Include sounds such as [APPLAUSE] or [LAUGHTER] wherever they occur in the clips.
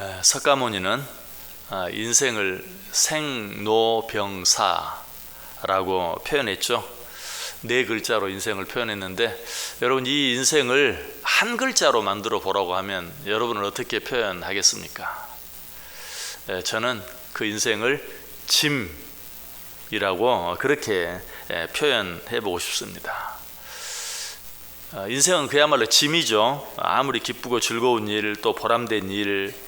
에, 석가모니는 아, 인생을 생로병사라고 표현했죠. 네 글자로 인생을 표현했는데 여러분 이 인생을 한 글자로 만들어 보라고 하면 여러분은 어떻게 표현하겠습니까? 에, 저는 그 인생을 짐이라고 그렇게 에, 표현해 보고 싶습니다. 어, 인생은 그야말로 짐이죠. 아무리 기쁘고 즐거운 일, 또 보람된 일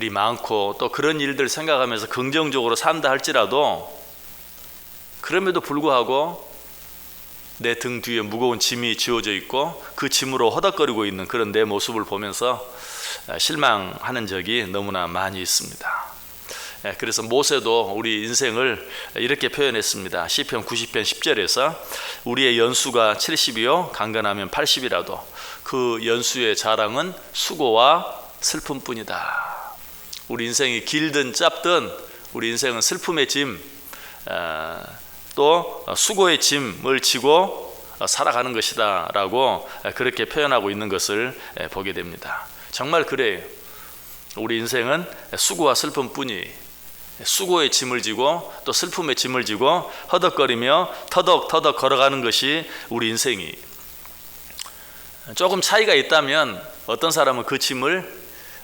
이 많고 또 그런 일들 생각하면서 긍정적으로 산다 할지라도 그럼에도 불구하고 내 등 뒤에 무거운 짐이 지워져 있고 그 짐으로 허덕거리고 있는 그런 내 모습을 보면서 어, 실망하는 적이 너무나 많이 있습니다. 예, 그래서 모세도 우리 인생을 이렇게 표현했습니다. 시편 90편 10절에서 우리의 연수가 70이요 강건하면 80이라도 그 연수의 자랑은 수고와 슬픔뿐이다. 우리 인생이 길든 짧든 우리 인생은 슬픔의 짐, 어, 또 수고의 짐을 지고 살아가는 것이다라고 그렇게 표현하고 있는 것을 보게 됩니다. 정말 그래요. 우리 인생은 수고와 슬픔뿐이 수고의 짐을 지고 또 슬픔의 짐을 지고 허덕거리며 터덕터덕 걸어가는 것이 우리 인생이 조금 차이가 있다면 어떤 사람은 그 짐을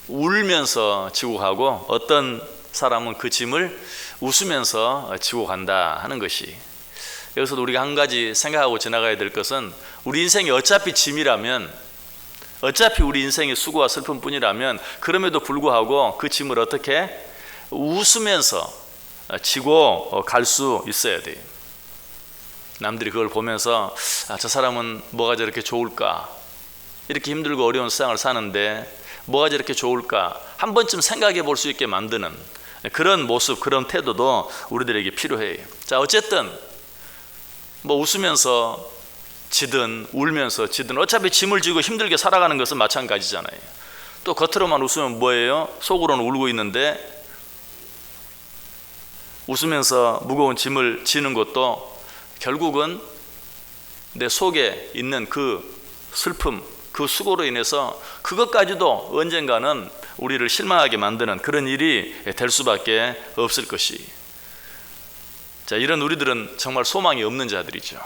울면서 지고 가고 어떤 사람은 그 짐을 웃으면서 지고 간다 하는 것이 여기서 우리가 한 가지 생각하고 지나가야 될 것은 우리 인생이 어차피 짐이라면 어차피 우리 인생의 수고와 슬픔뿐이라면 그럼에도 불구하고 그 짐을 어떻게 웃으면서 지고 갈 수 있어야 돼요. 남들이 그걸 보면서 아, 저 사람은 뭐가 저렇게 좋을까? 이렇게 힘들고 어려운 세상을 사는데 뭐가 저렇게 좋을까? 한 번쯤 생각해 볼 수 있게 만드는 그런 모습, 그런 태도도 우리들에게 필요해요. 자, 어쨌든 뭐 웃으면서 지든 울면서 지든 어차피 짐을 지고 힘들게 살아가는 것은 마찬가지잖아요. 또 겉으로만 웃으면 뭐예요? 속으로는 울고 있는데 웃으면서 무거운 짐을 지는 것도 결국은 내 속에 있는 그 슬픔, 그 수고로 인해서 그것까지도 언젠가는 우리를 실망하게 만드는 그런 일이 될 수밖에 없을 것이. 자, 이런 우리들은 정말 소망이 없는 자들이죠.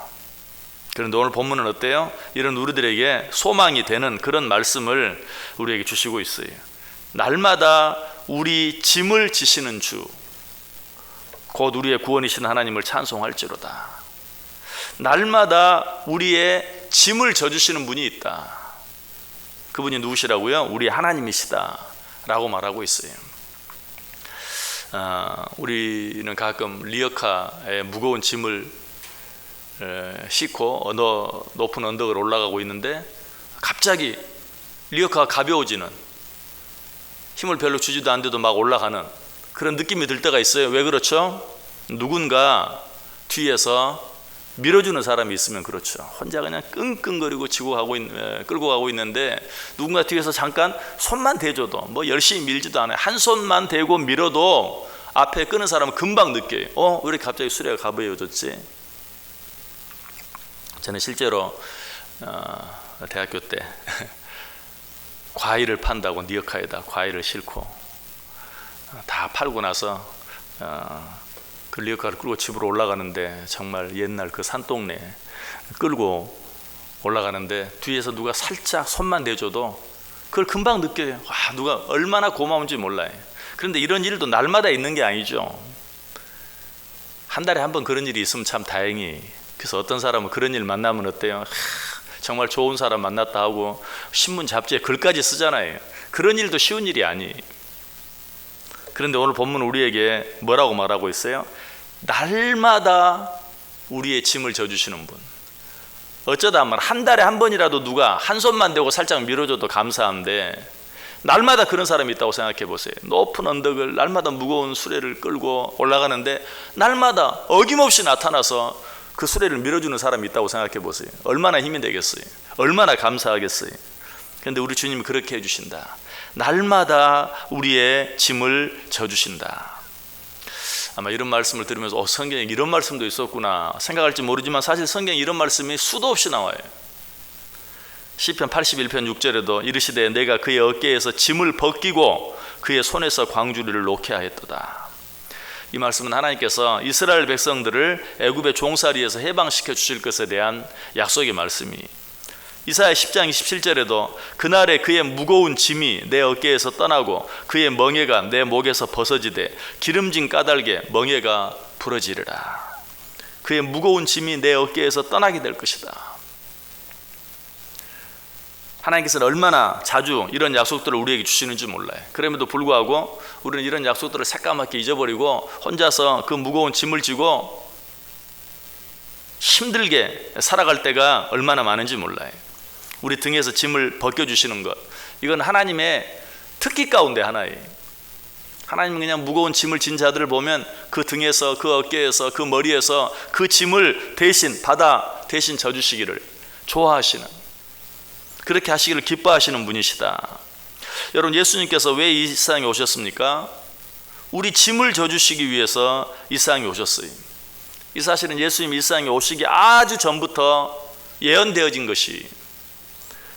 그런데 오늘 본문은 어때요? 이런 우리들에게 소망이 되는 그런 말씀을 우리에게 주시고 있어요. 날마다 우리 짐을 지시는 주, 곧 우리의 구원이신 하나님을 찬송할지로다. 날마다 우리의 짐을 져주시는 분이 있다. 그분이 누구시라고요? 우리 하나님이시다. 라고 말하고 있어요. 어, 우리는 가끔 리어카의 무거운 짐을 에, 싣고 언어, 높은 언덕을 올라가고 있는데 갑자기 리어카가 가벼워지는 힘을 별로 주지도 않는데도 막 올라가는 그런 느낌이 들 때가 있어요. 왜 그렇죠? 누군가 뒤에서 밀어주는 사람이 있으면 그렇죠. 혼자 그냥 끙끙거리고 지고 가고 있, 끌고 가고 있는데 누군가 뒤에서 잠깐 손만 대줘도 뭐 열심히 밀지도 않아요. 한 손만 대고 밀어도 앞에 끄는 사람은 금방 느껴요. 어, 왜 이렇게 갑자기 수레가 가벼워졌지? 저는 실제로 어, 대학교 때 [LAUGHS] 과일을 판다고 니어카에다 과일을 싣고 다 팔고 나서 어, 그 리어카를 끌고 집으로 올라가는데 정말 옛날 그 산동네 끌고 올라가는데 뒤에서 누가 살짝 손만 대줘도 그걸 금방 느껴요. 와, 누가 얼마나 고마운지 몰라요. 그런데 이런 일도 날마다 있는 게 아니죠. 한 달에 한 번 그런 일이 있으면 참 다행히. 그래서 어떤 사람은 그런 일 만나면 어때요? 하, 정말 좋은 사람 만났다 하고 신문 잡지에 글까지 쓰잖아요. 그런 일도 쉬운 일이 아니에요. 그런데 오늘 본문 우리에게 뭐라고 말하고 있어요? 날마다 우리의 짐을 져주시는 분. 어쩌다 한 달에 한 번이라도 누가 한 손만 대고 살짝 밀어줘도 감사한데 날마다 그런 사람이 있다고 생각해 보세요. 높은 언덕을 날마다 무거운 수레를 끌고 올라가는데 날마다 어김없이 나타나서 그 수레를 밀어주는 사람이 있다고 생각해 보세요. 얼마나 힘이 되겠어요. 얼마나 감사하겠어요. 그런데 우리 주님이 그렇게 해주신다. 날마다 우리의 짐을 져주신다. 아마 이런 말씀을 들으면서 어, 성경에 이런 말씀도 있었구나 생각할지 모르지만 사실 성경에 이런 말씀이 수도 없이 나와요. 시편 81편 6절에도 이르시되 내가 그의 어깨에서 짐을 벗기고 그의 손에서 광주리를 놓게 하였도다. 이 말씀은 하나님께서 이스라엘 백성들을 애굽의 종살이에서 해방시켜 주실 것에 대한 약속의 말씀이 이사야 10장 27절에도 그날에 그의 무거운 짐이 내 어깨에서 떠나고 그의 멍에가 내 목에서 벗어지되 기름진 까닭에 멍에가 부러지리라. 그의 무거운 짐이 내 어깨에서 떠나게 될 것이다. 하나님께서는 얼마나 자주 이런 약속들을 우리에게 주시는지 몰라요. 그럼에도 불구하고 우리는 이런 약속들을 새까맣게 잊어버리고 혼자서 그 무거운 짐을 지고 힘들게 살아갈 때가 얼마나 많은지 몰라요. 우리 등에서 짐을 벗겨주시는 것. 이건 하나님의 특기 가운데 하나예요. 하나님은 그냥 무거운 짐을 진 자들을 보면 그 등에서 그 어깨에서 그 머리에서 그 짐을 대신 받아 대신 져주시기를 좋아하시는 그렇게 하시기를 기뻐하시는 분이시다. 여러분 예수님께서 왜 이 세상에 오셨습니까? 우리 짐을 져주시기 위해서 이 세상에 오셨어요. 이 사실은 예수님 이 세상에 오시기 아주 전부터 예언되어진 것이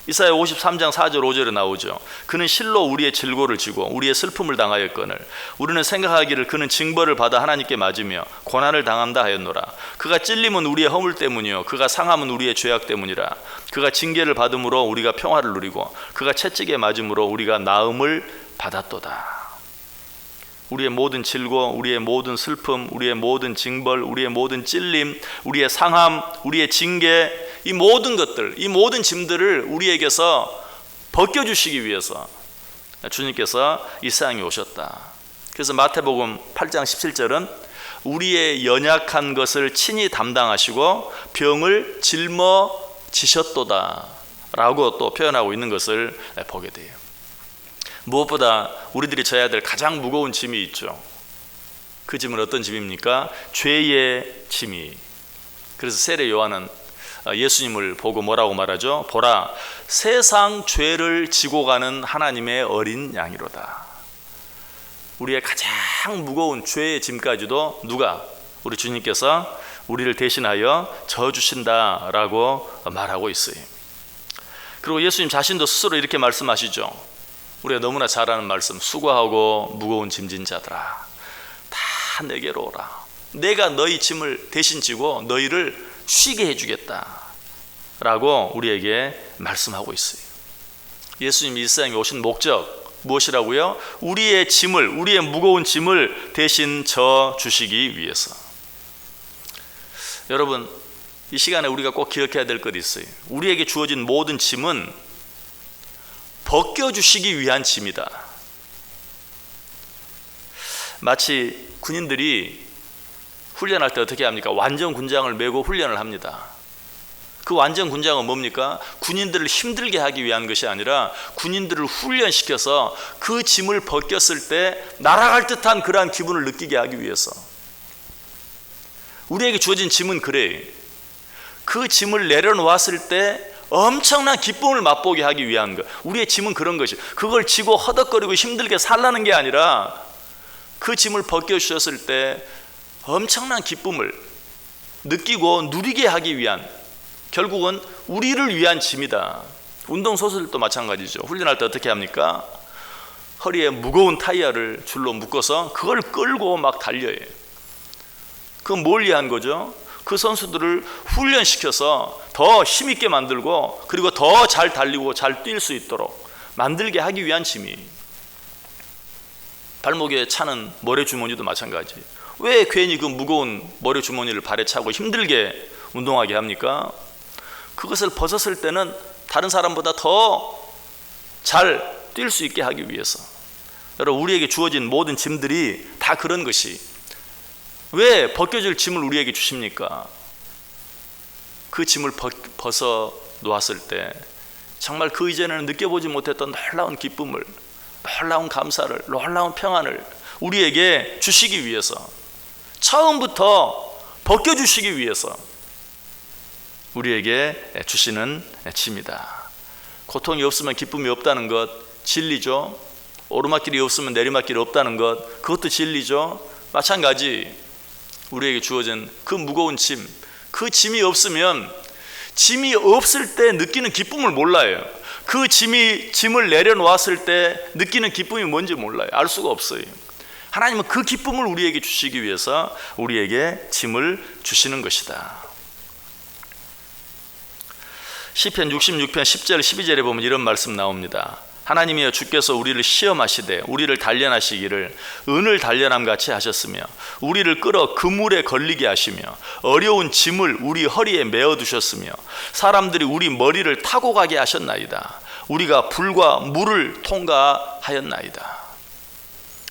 이사야 53장 4절 5절에 나오죠. 그는 실로 우리의 질고를 지고 우리의 슬픔을 당하였거늘 우리는 생각하기를 그는 징벌을 받아 하나님께 맞으며 고난을 당한다 하였노라. 그가 찔림은 우리의 허물 때문이요 그가 상함은 우리의 죄악 때문이라. 그가 징계를 받음으로 우리가 평화를 누리고 그가 채찍에 맞음으로 우리가 나음을 받았도다. 우리의 모든 질고, 우리의 모든 슬픔, 우리의 모든 징벌, 우리의 모든 찔림, 우리의 상함, 우리의 징계, 이 모든 것들, 이 모든 짐들을 우리에게서 벗겨주시기 위해서 주님께서 이 세상에 오셨다. 그래서 마태복음 8장 17절은 우리의 연약한 것을 친히 담당하시고 병을 짊어 지셨도다 라고 또 표현하고 있는 것을 보게 돼요. 무엇보다 우리들이 져야 될 가장 무거운 짐이 있죠. 그 짐은 어떤 짐입니까? 죄의 짐이. 그래서 세례 요한은 예수님을 보고 뭐라고 말하죠? 보라, 세상 죄를 지고 가는 하나님의 어린 양이로다. 우리의 가장 무거운 죄의 짐까지도 누가 우리 주님께서 우리를 대신하여 져 주신다라고 말하고 있어요. 그리고 예수님 자신도 스스로 이렇게 말씀하시죠. 우리가 너무나 잘 아는 말씀 수고하고 무거운 짐진 자들아 다 내게로 오라 내가 너희 짐을 대신 지고 너희를 쉬게 해주겠다 라고 우리에게 말씀하고 있어요 예수님 이 세상에 오신 목적 무엇이라고요? 우리의 짐을 우리의 무거운 짐을 대신 져 주시기 위해서 여러분 이 시간에 우리가 꼭 기억해야 될 것이 있어요 우리에게 주어진 모든 짐은 벗겨 주시기 위한 짐이다. 마치 군인들이 훈련할 때 어떻게 합니까? 완전 군장을 메고 훈련을 합니다. 그 완전 군장은 뭡니까? 군인들을 힘들게 하기 위한 것이 아니라 군인들을 훈련시켜서 그 짐을 벗겼을 때 날아갈 듯한 그러한 기분을 느끼게 하기 위해서. 우리에게 주어진 짐은 그래. 그 짐을 내려놓았을 때 엄청난 기쁨을 맛보게 하기 위한 것. 우리의 짐은 그런 것이. 그걸 지고 허덕거리고 힘들게 살라는 게 아니라 그 짐을 벗겨 주셨을 때 엄청난 기쁨을 느끼고 누리게 하기 위한 결국은 우리를 위한 짐이다. 운동 선수들도 마찬가지죠. 훈련할 때 어떻게 합니까? 허리에 무거운 타이어를 줄로 묶어서 그걸 끌고 막 달려요. 그건 뭘 위한 거죠? 그 선수들을 훈련시켜서 더 힘있게 만들고 그리고 더 잘 달리고 잘 뛸 수 있도록 만들게 하기 위한 짐이 발목에 차는 모래 주머니도 마찬가지. 왜 괜히 그 무거운 모래 주머니를 발에 차고 힘들게 운동하게 합니까? 그것을 벗었을 때는 다른 사람보다 더 잘 뛸 수 있게 하기 위해서. 여러분 우리에게 주어진 모든 짐들이 다 그런 것이 왜 벗겨질 짐을 우리에게 주십니까? 그 짐을 벗어 놓았을 때 정말 그 이전에는 느껴보지 못했던 놀라운 기쁨을, 놀라운 감사를, 놀라운 평안을 우리에게 주시기 위해서 처음부터 벗겨주시기 위해서 우리에게 주시는 짐이다. 고통이 없으면 기쁨이 없다는 것 진리죠. 오르막길이 없으면 내리막길이 없다는 것 그것도 진리죠. 마찬가지 우리에게 주어진 그 무거운 짐, 그 짐이 없으면 짐이 없을 때 느끼는 기쁨을 몰라요. 그 짐이 짐을 내려놓았을 때 느끼는 기쁨이 뭔지 몰라요. 알 수가 없어요. 하나님은 그 기쁨을 우리에게 주시기 위해서 우리에게 짐을 주시는 것이다. 시편 66편 10절 12절에 보면 이런 말씀 나옵니다. 하나님이여 주께서 우리를 시험하시되 우리를 단련하시기를 은을 단련함 같이 하셨으며 우리를 끌어 그물에 걸리게 하시며 어려운 짐을 우리 허리에 메어 두셨으며 사람들이 우리 머리를 타고 가게 하셨나이다. 우리가 불과 물을 통과하였나이다.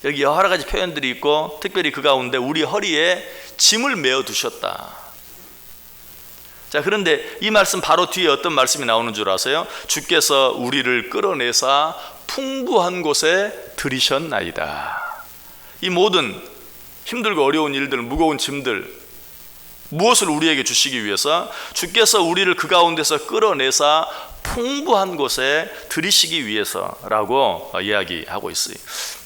여기 여러 가지 표현들이 있고 특별히 그 가운데 우리 허리에 짐을 메어 두셨다. 자, 그런데 이 말씀 바로 뒤에 어떤 말씀이 나오는 줄 아세요? 주께서 우리를 끌어내사 풍부한 곳에 들이셨나이다. 이 모든 힘들고 어려운 일들, 무거운 짐들, 무엇을 우리에게 주시기 위해서 주께서 우리를 그 가운데서 끌어내사 풍부한 곳에 들이시기 위해서라고 이야기하고 있어요.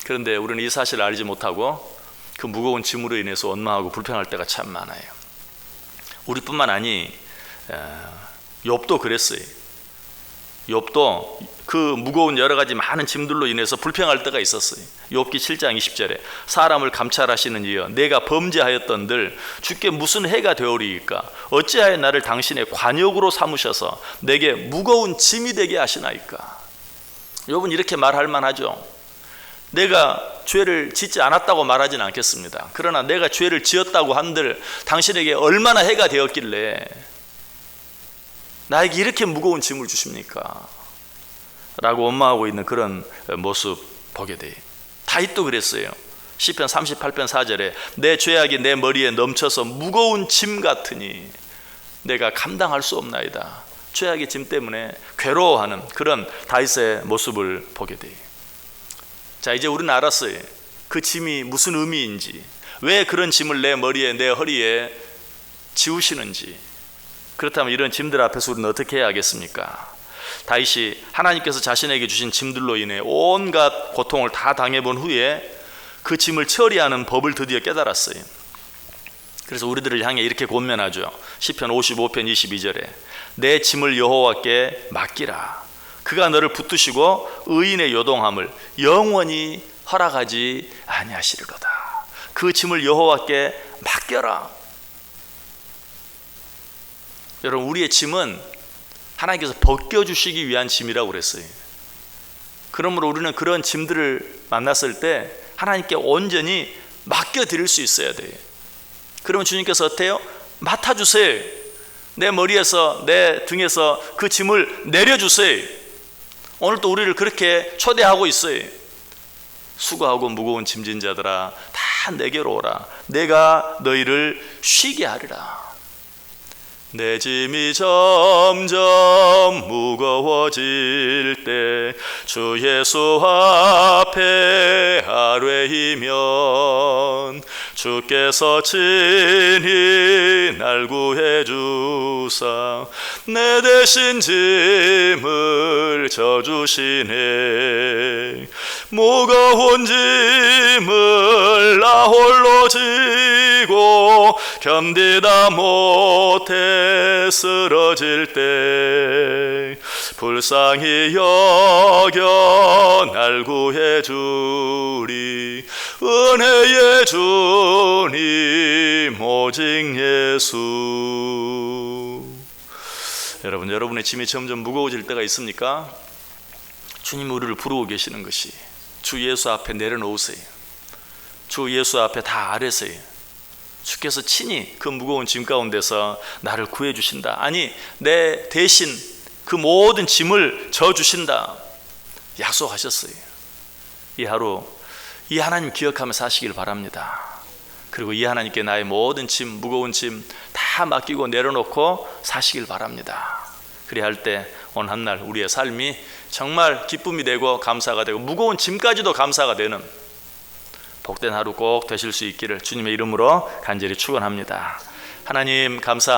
그런데 우리는 이 사실을 알지 못하고 그 무거운 짐으로 인해서 원망하고 불평할 때가 참 많아요. 우리뿐만 아니 욥도 그랬어요. 욥도 그 무거운 여러 가지 많은 짐들로 인해서 불평할 때가 있었어요. 욥기 7장 20절에 사람을 감찰하시는 이여 내가 범죄하였던들 주께 무슨 해가 되오리이까 어찌하여 나를 당신의 관역으로 삼으셔서 내게 무거운 짐이 되게 하시나이까 욥은 이렇게 말할 만하죠. 내가 죄를 짓지 않았다고 말하진 않겠습니다. 그러나 내가 죄를 지었다고 한들 당신에게 얼마나 해가 되었길래 나에게 이렇게 무거운 짐을 주십니까? 라고 원망하고 있는 그런 모습 보게 돼요. 다윗도 그랬어요. 시편 38편 4절에 내 죄악이 내 머리에 넘쳐서 무거운 짐 같으니 내가 감당할 수 없나이다. 죄악의 짐 때문에 괴로워하는 그런 다윗의 모습을 보게 돼요. 자, 이제 우리는 알았어요. 그 짐이 무슨 의미인지, 왜 그런 짐을 내 머리에, 내 허리에 지우시는지. 그렇다면 이런 짐들 앞에서 우리는 어떻게 해야 하겠습니까? 다윗이 하나님께서 자신에게 주신 짐들로 인해 온갖 고통을 다 당해본 후에 그 짐을 처리하는 법을 드디어 깨달았어요. 그래서 우리들을 향해 이렇게 권면하죠. 시편 55편 22절에 내 짐을 여호와께 맡기라. 그가 너를 붙드시고 의인의 요동함을 영원히 허락하지 아니하시리로다. 그 짐을 여호와께 맡겨라. 여러분 우리의 짐은 하나님께서 벗겨 주시기 위한 짐이라고 그랬어요. 그러므로 우리는 그런 짐들을 만났을 때 하나님께 온전히 맡겨 드릴 수 있어야 돼요. 그러면 주님께서 어때요? 맡아 주세요. 내 머리에서 내 등에서 그 짐을 내려 주세요. 오늘 또 우리를 그렇게 초대하고 있어요. 수고하고 무거운 짐진 자들아 다 내게로 오라. 내가 너희를 쉬게 하리라. 내 짐이 점점 무거워질 때 주 예수 앞에 아뢰이면 주께서 친히 날 구해 주사 내 대신 짐을 져주시네. 무거운 짐을 나 홀로 견디다 못해 쓰러질 때 불쌍히 여겨 날 구해 주리. 은혜의 주님 오직 예수. 여러분 여러분의 짐이 점점 무거워질 때가 있습니까? 주님 우리를 부르고 계시는 것이 주 예수 앞에 내려놓으세요. 주 예수 앞에 다 아뢰세요 주께서 친히 그 무거운 짐 가운데서 나를 구해 주신다. 아니, 내 대신 그 모든 짐을 져 주신다. 약속하셨어요. 이 하루 이 하나님 기억하며 사시길 바랍니다. 그리고 이 하나님께 나의 모든 짐, 무거운 짐 다 맡기고 내려놓고 사시길 바랍니다. 그래야 할 때 오늘 한 날 우리의 삶이 정말 기쁨이 되고 감사가 되고 무거운 짐까지도 감사가 되는 복된 하루 꼭 되실 수 있기를 주님의 이름으로 간절히 축원합니다. 하나님 감사